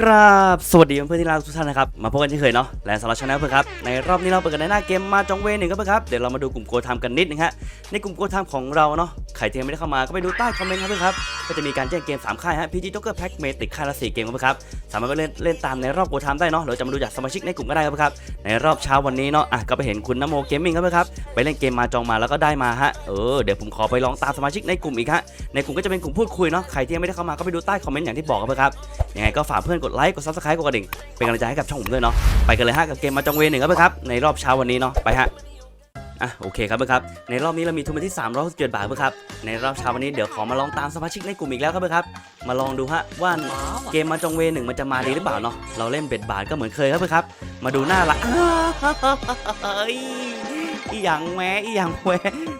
กราบสวัสดีเพื่อนที่รักทุกท่านนะครับ มาพบกันเช่นเคยเนาะและสำหรับช anel เพื่อนครับในรอบนี้เราเปิดกันในหน้าเกมมาจองเวหนึ่งครับเพื่อนครับเดี๋ยวเรามาดูกลุ่มโกทามกันนิดนึงฮะในกลุ่มโกทามของเราเนาะใครที่ยังไม่ได้เข้ามาก็ไปดูใต้คอมเมนต์ครับเพื่อนครับก็จะมีการแจ้งเกม 3 ค่ายฮะพีจีจ็อกเกอร์แพ็กเมติกค่ายละสี่เกมครับเพื่อนครับสามารถไปเล่นเล่นตามในรอบโกทามได้เนาะหรือจะมาดูจากสมาชิกในกลุ่มก็ได้ครับเพื่อนครับในรอบเช้าวันนี้เนาะอะก็ไปเห็นคุณนโมเกมมิ่งครับเพื่อนครับไปเล่นเกมมาจองมาแล้วก็ได้มาฮะเออเดี๋ยวผมขอไปลองตามสมาชิกในกลุ่มอีกฮะในกลุ่มก็จะเป็นกลุ่มพูดคุยเนาะใครที่ยังไม่ได้เข้ามาก็ไปดูใต้คอมเมนต์อย่างที่บอกครับเพื่อนครับ ยังไงก็ฝากเพื่อนกดไลค์กดซับสไครต์กดกระดิ่งเป็นกำลังใจให้กับช่องผมด้วยเนาะไปกันเลยฮะกับเกมมาจองเวรหนึ่งครับครับในรอบเช้าวันนี้เนาะไปฮะอะโอเคครับเพครับในรอบนี้เรามีทุนที่367บาทเพครับในรอบเช้าวันนี้เดี๋ยวขอมาลองตามสมาชิกในกลุ่มอีกแล้วครับครับมาลองดูฮะว่าเกมมาจองเวรหนึ่งมันจะมาดีหรือเปล่าเนาะเราเล่นเบ็ดบาทก็เหมือนเคยครับเพครับมาดูหน้าละอ้ายอีหยังแม้อีหยังแหว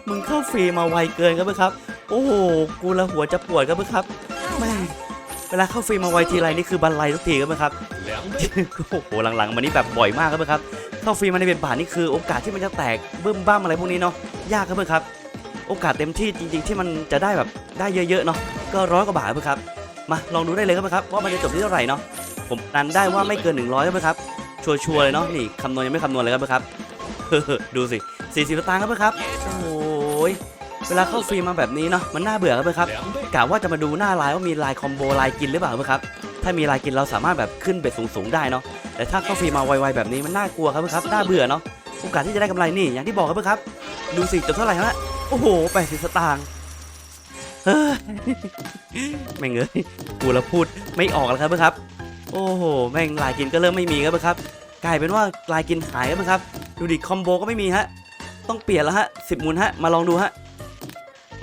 มึงเข้าฟรีมาไวเกินครับเพครับ โอ้โหกูละหัวจะปวดครับครับแม่ เวลาเข้าฟรีมาไวทีไรนี่คือบันไลทุกทีครับครับโอ้โหหลังๆมานี่แบบบ่อยมากครับเพื่อนครับเข้าฟรีมาในเบ็ดบาทนี่คือโอกาสที่มันจะแตกบึ้มบ้ามอะไรพวกนี้เนาะยากครับเพื่อนครับโอกาสเต็มที่จริง ๆ ที่มันจะได้แบบได้เยอะๆเนาะก็ร้อยกว่าบาทครับครับมาลองดูได้เลยครับเพื่อนครับว่ามันจะจบที่เท่าไหร่เนาะผมนันได้ว่าไม่เกิน 100ครับครับชัวร์ๆเลยเนาะนี่คำนวณยังไม่คำนวณเลยครับครับดูสิ40สตางค์ครับครับโอ้ย เวลาเข้าฟรีมาแบบนี้เนาะมันน่าเบื่อครับเพื่อนครับกะว่าจะมาดูหน้าลายว่ามีลายคอมโบลายกินหรือเปล่าครับเพื่อนครับถ้ามีลายกินเราสามารถแบบขึ้นเบ็ดสูงๆได้เนาะแต่ถ้าเข้าฟรีมาไวๆแบบนี้มันน่ากลัวครับเพื่อนครับน่าเบื่อเนาะโอกาสที่จะได้กำไรนี่อย่างที่บอกครับเพื่อนครับดูสิจบเท่าไหร่ฮะโอ้โหแปดสิบสตางค์เฮ้ยแม่งเอ้ยกูแล้วพูดไม่ออกแล้วครับเพื่อนครับ โอ้โหแม่งลายกินก็เริ่มไม่มีครับเพื่อนครับกลายเป็นว่าลายกินหายครับเพื่อนครับดูดิคอมโบก็ไม่มีฮะต้องเปลี่ยนแล้วฮะสิบมูลฮะมาลองดูฮะ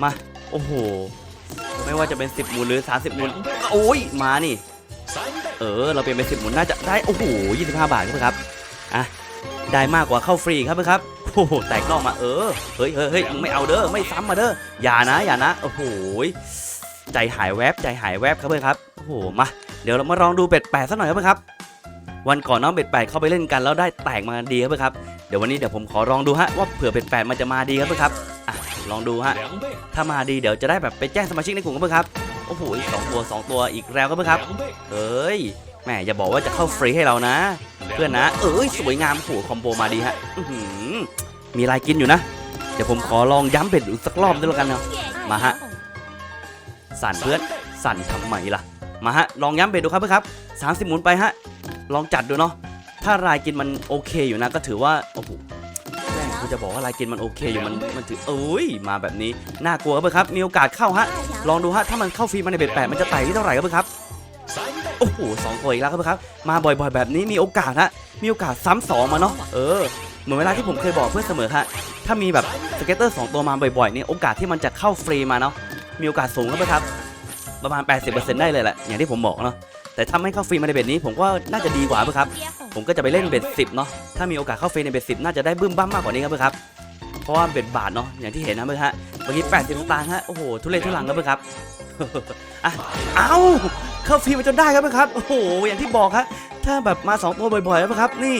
มา โอ้โห ไม่ว่าจะเป็น 10มูลหรือ 30มูลโอ้ย มานี่ เออ เราเปลี่ยนเป็น 10หมุนน่าจะได้ โอ้โห 25 บาทครับ อะ ได้มากกว่าเข้าฟรีครับครับ โอ้โห แตกนอกมา เออ เฮ้ยเฮ้ยเฮ้ยมึงไม่เอาเด้อ ไม่ซ้ำมาเด้อ อย่านะ อย่านะ โอ้โห ใจหายแวบ ใจหายแวบครับเพื่อนครับ โอ้โห มา เดี๋ยวเรามาลองดูเบ็ดแปดสักหน่อยครับเพื่อนครับ วันก่อนน้องเบ็ดแปดเข้าไปเล่นกันแล้วได้แตกมาดีครับเพื่อนครับ เดี๋ยววันนี้เดี๋ยวผมขอลองดูฮะว่าเผื่อเบ็ดแปดมันจะมาดีครับเพื่อนครับอะ ลองดูฮะถ้ามาดีเดี๋ยวจะได้แบบไปแจ้งสมาชิกในกลุ่มครับเพื่อครับโอ้โหสองตัวสองตัวอีกแล้วครับเพื่อครับเอ้ยแหมอย่าบอกว่าจะเข้าฟรีให้เรานะ เพื่อนนะเอ้ยสวยงามโอ้คอมโบมาดีฮะมีลายกินอยู่นะ เดี๋ยวผมขอลองย้ำเบ็ดอีกสักรอบด้วยแล้วกันเนาะมาฮะสั่นเพื่อนสั่นทำไมล่ะมาฮะลองย้ำเบ็ดดูครับเพื่อนครับ30หมุนไปฮะลองจัดดูเนาะถ้ารายกินมันโอเคอยู่นะก็ถือว่าโอ้โห จะบอกว่ารายกินมันโอเคอยู่มันมันถือเอ้ยมาแบบนี้น่ากลัวครับเพื่อนครับมีโอกาสเข้าฮะลองดูฮะถ้ามันเข้าฟรีมาในเบ็ดแปดมันจะไต่ที่เท่าไหร่ครับเพื่อนครับโอ้โหสองตัวอีกแล้วครับครับมาบ่อยๆ แบบนี้มีโอกาสฮะมีโอกาสซ้ำสองมาเนาะเออเหมือนเวลาที่ผมเคยบอกเพื่อนเสมอฮะถ้ามีแบบสเก็ตเตอร์สองตัวมาบ่อยๆเนี่ยโอกาสที่มันจะเข้าฟรีมาเนาะมีโอกาสสูงครับครับประมาณ 80%ได้เลยแหละอย่างที่ผมบอกเนาะแต่ถ้าไม่เข้าฟรีมาในเบ็ดนี้ผมก็น่าจะดีกว่าครับผมก็จะไปเล่นเบ็ดสิบเนาะ ถ้ามีโอกาสเข้าฟรีในเบ็ดสิบน่าจะได้บึ้มบ้ามมากกว่านี้ครับเพื่อครับเพราะว่าเบ็ดบาทเนาะอย่างที่เห็นนะเพื่อนฮะเมื่อกี้80สตางค์ฮะโอ้โหทุเรศทุลังครับเพื่อนครับอะเอ้าเข้าฟรีมาจนได้ครับเพื่อครับโอ้โหอย่างที่บอกครับถ้าแบบมา2ตัวบ่อยๆครับนี่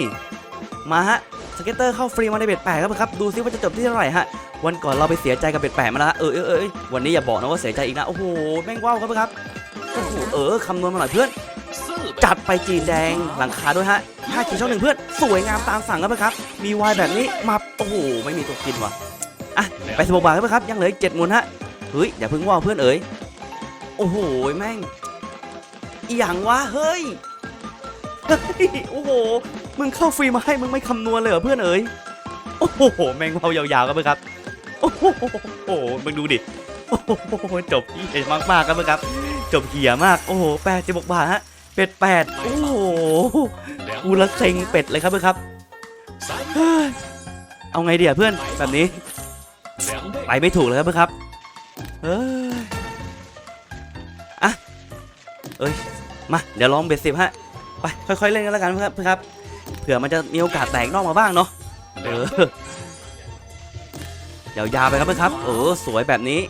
มาฮะสเก็ตเตอร์เข้าฟรีมาในเบ็ดแปดครับครับดูซิว่าจะจบที่เท่าไหร่ฮะวันก่อนเราไปเสียใจกับเบ็ดแปดมาแล้วฮะเออเออเออวันนี้อย่าบอกนะว่าเสียใจอีกนะโอ้โหแม่งว้าวครับครับโอ้โหเออคำนวณมาหน่อยเพื่อนจัดไปจีนแดงหลังคาด้วยฮะ ห้าขีดช่องหนึ่งเพื่อน สวยงามตามสั่งครับครับ มีวายแบบนี้มาโอ้โหไม่มีตัวกินว่ะอะไปสิบบาทครับยังเหลืออีกเจ็ดหมุนฮะเฮ้ยอย่าเพิ่งว่าวเพื่อนเอ๋ยโอ้โหแม่งอหย่างวะเฮ้ยเฮ้ยโอ้โหมึงเข้าฟรีมาให้มึงไม่คำนวณเลยเหรอเพื่อนเอ๋ยโอ้โหแม่งเมายาวๆกันไหมครับโอ้โหโอ้โหมึงดูดิโอ้โหจบเหี้ยมากๆกันไหมครับจบเหี่ยมากโอ้โหแปดสิบกบาทฮะ เป็ดแปดโอ้โหกูละเซ็งเป็ดเลยครับเพื่อนครับ เอาไงเดียเพื่อนแบบนี้ ไปไม่ถูกเลยครับเพื่อนครับเฮ้ยอะเอ้ยมาเดี๋ยวลองเบ็ดสิบฮะไปค่อยๆเล่นกันแล้วกันครับเพื่อนครับเผื่อมันจะมีโอกาสแตกนอกมาบ้างเนาะเออยาวๆไปครับเพื่อนครับ เออสวยแบบนี้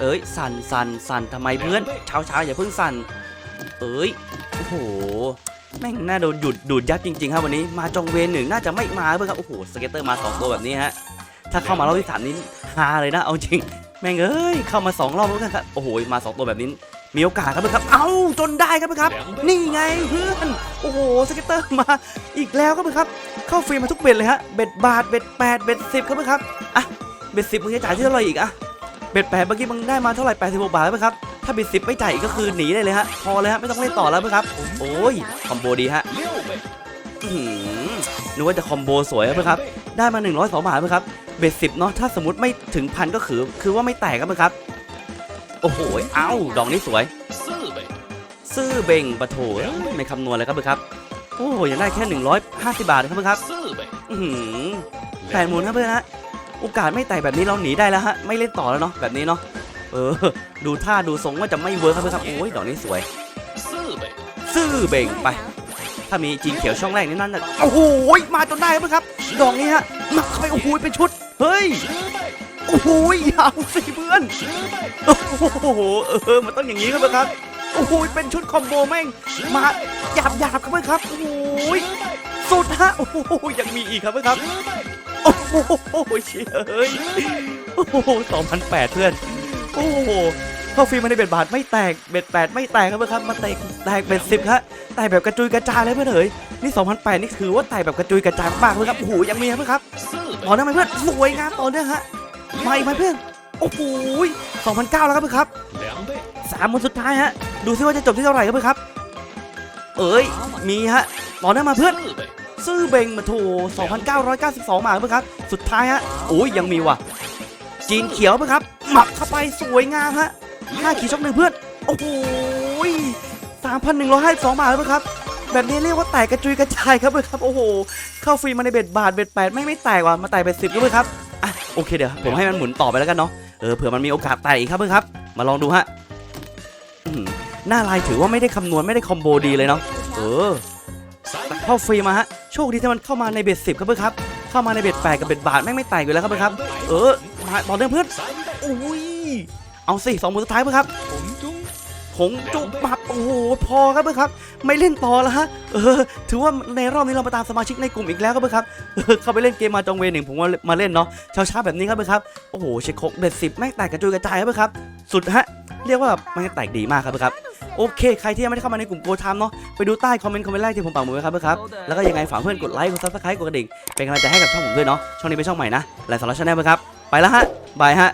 เอ้ยสั่นสั่นสั่นทำไมเพื่อนเช้าเช้าๆอย่าเพิ่งสั่นเอ้ย โอ้โหแม่งน่าโดนหยุดดูดยับจริงๆครับวันนี้มาจองเวรหนึ่งน่าจะไม่มาเพื่อนครับโอ้โหสเก็ตเตอร์มาสองตัวแบบนี้ฮะถ้าเข้ามารอบที่สามนี้ฮาเลยนะเอาจริง แม่งเอ้ยเข้ามาสองรอบแล้วกันครับโอ้โหมาสองตัวแบบนี้มีโอกาสครับเพื่อนครับ เอ้าจนได้ครับเพื่อนครับ นี่ไงเพื่อน โอ้โหสเก็ตเตอร์มาอีกแล้วครับเพื่อนครับ เข้าฟรีมาทุกเบ็ดเลยฮะ เบ็ดบาท เบ็ดแปดเบ็ดสิบครับเพื่อนครับ อะ เบ็ดสิบมึงจะจ่ายที่เท่าไหร่อีกอะ เบ็ดแปดเมื่อกี้มึงได้มาเท่าไหร่86บาทแล้วครับ ถ้าเบ็ดสิบไม่จ่ายก็คือหนีได้เลยฮะ พอเลยฮะ ไม่ต้องเล่นต่อแล้วไหมครับ โอ้ย คอมโบดีฮะนึกว่าจะคอมโบสวยนะครับ ได้มา 102 บาทไหมครับ เบ็ดสิบเนาะ ถ้าสมมติไม่ถึงพันก็คือ คือว่าไม่แตกกันไหมครับ โอ้โห เอ้า ดองนี้สวย ซื่อเบงปะโถไม่คำนวณเลยครับครับ โอ้ยยังได้แค่ 150 บาทครับครับแปดหมุนครับเพื่อนฮะ โอกาสไม่แต่แบบนี้เราหนีได้แล้วฮะไม่เล่นต่อแล้วเนาะแบบนี้เนาะเออ ดูท่าดูทรงว่าจะไม่เวิร์คครับครับโอ้ยดอกนี้สวยซื่อเบ่งไป ถ้ามีจีนเขียวช่องแรกนี่นั่นโอ้โหมาจนได้ครับเพื่ครับดอกนี้ฮะมาไปโอ้โหเป็นชุดเฮ้ยโอ้โหยาวสี่เพื่อนโอ้โหเออมันต้องอย่างนี้ครับครับโอ้โหเป็นชุดคอมโบแม่งมาหยาบหยาบครับเพื่ครับโอ้โหสุดฮะโอ้โหยังมีอีกครับครับ โอ้โหเฉยยโอ้โหสองพันแปดเพื่อน โอ้โหเข้าฟรีมาในเบ็ดบาทไม่แตก เบ็ดแปดไม่แตกครับเพื่อนครับมาแตกแตกเบ็ดสิบฮะแตกแบบกระจุยกระจายเลยเพื่อนเอ๋ยนี่สองพันแปดนี่ถือว่าแตกแบบกระจุยกระจายมากเลยครับโอ้โหยังมีครับเพื่อนครับต่อเนื่องไหมเพื่อนสวยงามต่อเนื่องฮะมาอีกไหมเพื่อนโอ้โหสองพันเก้าแล้วครับเพื่อนครับสามคนสุดท้ายฮะดูซิว่าจะจบที่เท่าไหร่ครับเพื่อนครับ เอ้ยมีฮะต่อเนื่องมาเพื่อน ซื่อเบงมาโถ2,992บาเพื่อนครับ สุดท้ายฮะ โอ้ยยังมีว่ะ จีนเขียวเพื่อนครับ หมักเข้าไปสวยงามฮะห้าขีดช็อกหนึ่งเพื่อน โอ้โห3,152บาทเพื่อนครับ แบบนี้เรียกว่าแตกกระจุยกระจายครับเพื่อนครับ โอ้โห เข้าฟรีมาในเบ็ดบาทเบ็ดแปดไม่ไม่แตกว่ะ มาแตกเบ็ดสิบด้วยเพื่อนครับ อะโอเคเดี๋ยวผมให้มันหมุนต่อไปแล้วกันเนาะ เออเผื่อมันมีโอกาสแตกอีกครับเพื่อนครับ มาลองดูฮะหน้าลายถือว่าไม่ได้คำนวณไม่ได้คอมโบดีเลยเนาะ เออ，เข้าฟรีมาฮะ โชคดีที่มันเข้ามาในเบ็ดสิบครับเพื่อครับ เข้ามาในเบ็ดแปดกับเบ็ดบาทแม่งไม่แตกอยู่แล้วครับเพื่อครับ เออมาต่อเนื่องเพื่อนอ้ยเอาสิสองหมุนสุดท้ายเพื่อครับผงจุบมับโอ้โหพอครับเพื่อครับ ไม่เล่นต่อแล้วฮะเออถือว่าในรอบนี้เรามาตามสมาชิกในกลุ่มอีกแล้วครับเพื่อครับเข้าไปเล่นเกมมาจองเวหนึ่งผมมาเล่นเนาะเช้าๆแบบนี้ครับเพื่อครับโอ้โหเช็คคกเบ็ดสิบแม่งแตกกระจุยกระจายครับเพื่อครับ สุดฮะ เรียกว่ามันแตกดีมากครับเพื่อนครับโอเค ใครที่ยังไม่ได้เข้ามาในกลุ่มโกทามเนาะ ไปดูใต้คอมเมนต์คอมเมนต์แรกที่ผมปักหมุดไว้ครับเพื่อนครับ แล้วก็ยังไงฝากเพื่อนกดไลค์ กดซับสไครต์กดกระดิ่ง เป็นกำลังใจให้กับช่องผมด้วยเนาะ ช่องนี้เป็นช่องใหม่นะและสำหรับช่องแนลครับ ไปแล้วฮะ บายฮะ